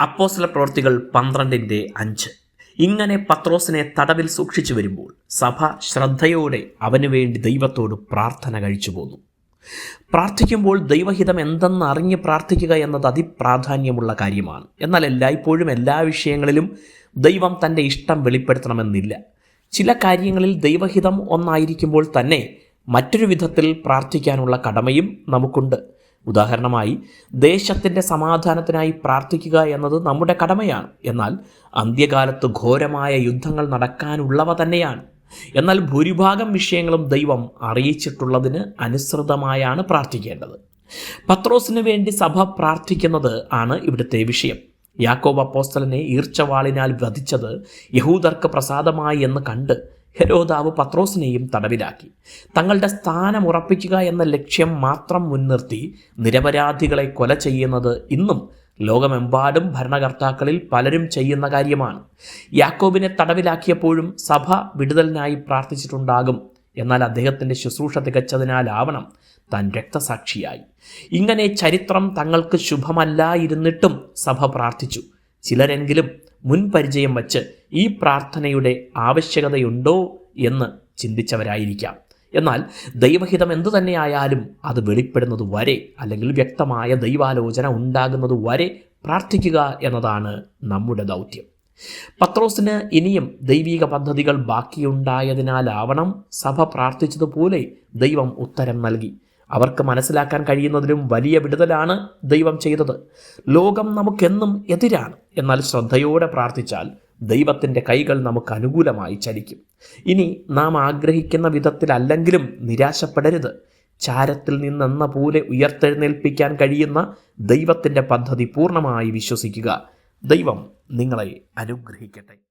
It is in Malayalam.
അപ്പോസ്തല പ്രവർത്തികൾ പന്ത്രണ്ടിന്റെ അഞ്ച്. ഇങ്ങനെ പത്രോസിനെ തടവിൽ സൂക്ഷിച്ചു വരുമ്പോൾ സഭ ശ്രദ്ധയോടെ അവനു വേണ്ടി ദൈവത്തോട് പ്രാർത്ഥന കഴിച്ചു പോന്നു. പ്രാർത്ഥിക്കുമ്പോൾ ദൈവഹിതം എന്തെന്ന് അറിഞ്ഞ് പ്രാർത്ഥിക്കുക എന്നത് അതിപ്രാധാന്യമുള്ള കാര്യമാണ്. എന്നാൽ എല്ലായ്പ്പോഴും എല്ലാ വിഷയങ്ങളിലും ദൈവം തന്റെ ഇഷ്ടം വെളിപ്പെടുത്തണമെന്നില്ല. ചില കാര്യങ്ങളിൽ ദൈവഹിതം ഒന്നായിരിക്കുമ്പോൾ തന്നെ മറ്റൊരു വിധത്തിൽ പ്രാർത്ഥിക്കാനുള്ള കടമയും നമുക്കുണ്ട്. ഉദാഹരണമായി ദേശത്തിന്റെ സമാധാനത്തിനായി പ്രാർത്ഥിക്കുക എന്നത് നമ്മുടെ കടമയാണ്. എന്നാൽ അന്ത്യകാലത്ത് ഘോരമായ യുദ്ധങ്ങൾ നടക്കാനുള്ളവ തന്നെയാണ്. എന്നാൽ ഭൂരിഭാഗം വിഷയങ്ങളും ദൈവം അറിയിച്ചിട്ടുള്ളതിന് അനുസൃതമായാണ് പ്രാർത്ഥിക്കേണ്ടത്. പത്രോസിന് വേണ്ടി സഭ പ്രാർത്ഥിക്കുന്നത് ആണ് ഇവിടുത്തെ വിഷയം. യാക്കോബ് അപ്പോസ്തലനെ ഈർച്ചവാളിനാൽ വധിച്ചത് യഹൂദർക്ക് പ്രസാദമായി എന്ന് കണ്ട് ഹെരോദാവ് പത്രോസിനെയും തടവിലാക്കി. തങ്ങളുടെ സ്ഥാനം ഉറപ്പിക്കുക എന്ന ലക്ഷ്യം മാത്രം മുൻനിർത്തി നിരപരാധികളെ കൊല ചെയ്യുന്നത് ഇന്നും ലോകമെമ്പാടും ഭരണകർത്താക്കളിൽ പലരും ചെയ്യുന്ന കാര്യമാണ്. യാക്കോബിനെ തടവിലാക്കിയപ്പോഴും സഭ വിടുതലിനായി പ്രാർത്ഥിച്ചിട്ടുണ്ടാകും. എന്നാൽ അദ്ദേഹത്തിന്റെ ശുശ്രൂഷ തികച്ചതിനാലാവണം താൻ രക്തസാക്ഷിയായി. ഇങ്ങനെ ചരിത്രം തങ്ങൾക്ക് ശുഭമല്ലായിരുന്നിട്ടും സഭ പ്രാർത്ഥിച്ചു. ചിലരെങ്കിലും മുൻപരിചയം വച്ച് ഈ പ്രാർത്ഥനയുടെ ആവശ്യകതയുണ്ടോ എന്ന് ചിന്തിച്ചവരായിരിക്കാം. എന്നാൽ ദൈവഹിതം എന്തു തന്നെയായാലും അത് വെളിപ്പെടുന്നത് വരെ അല്ലെങ്കിൽ വ്യക്തമായ ദൈവാലോചന ഉണ്ടാകുന്നത് വരെ പ്രാർത്ഥിക്കുക എന്നതാണ് നമ്മുടെ ദൗത്യം. പത്രോസിന് ഇനിയും ദൈവിക പദ്ധതികൾ ബാക്കിയുണ്ടായതിനാലാവണം സഭ പ്രാർത്ഥിച്ചതുപോലെ ദൈവം ഉത്തരം നൽകി. അവർക്ക് മനസ്സിലാക്കാൻ കഴിയുന്നതിലും വലിയ വിടുതലാണ് ദൈവം ചെയ്തത്. ലോകം നമുക്കെന്നും എതിരാണ്. എന്നാൽ ശ്രദ്ധയോടെ പ്രാർത്ഥിച്ചാൽ ദൈവത്തിന്റെ കൈകൾ നമുക്ക് അനുകൂലമായി ചലിക്കും. ഇനി നാം ആഗ്രഹിക്കുന്ന വിധത്തിലല്ലെങ്കിലും നിരാശപ്പെടരുത്. ചാരത്തിൽ നിന്നെന്ന പോലെ ഉയർത്തെഴുന്നേൽപ്പിക്കാൻ കഴിയുന്ന ദൈവത്തിന്റെ പദ്ധതി പൂർണമായി വിശ്വസിക്കുക. ദൈവം നിങ്ങളെ അനുഗ്രഹിക്കട്ടെ.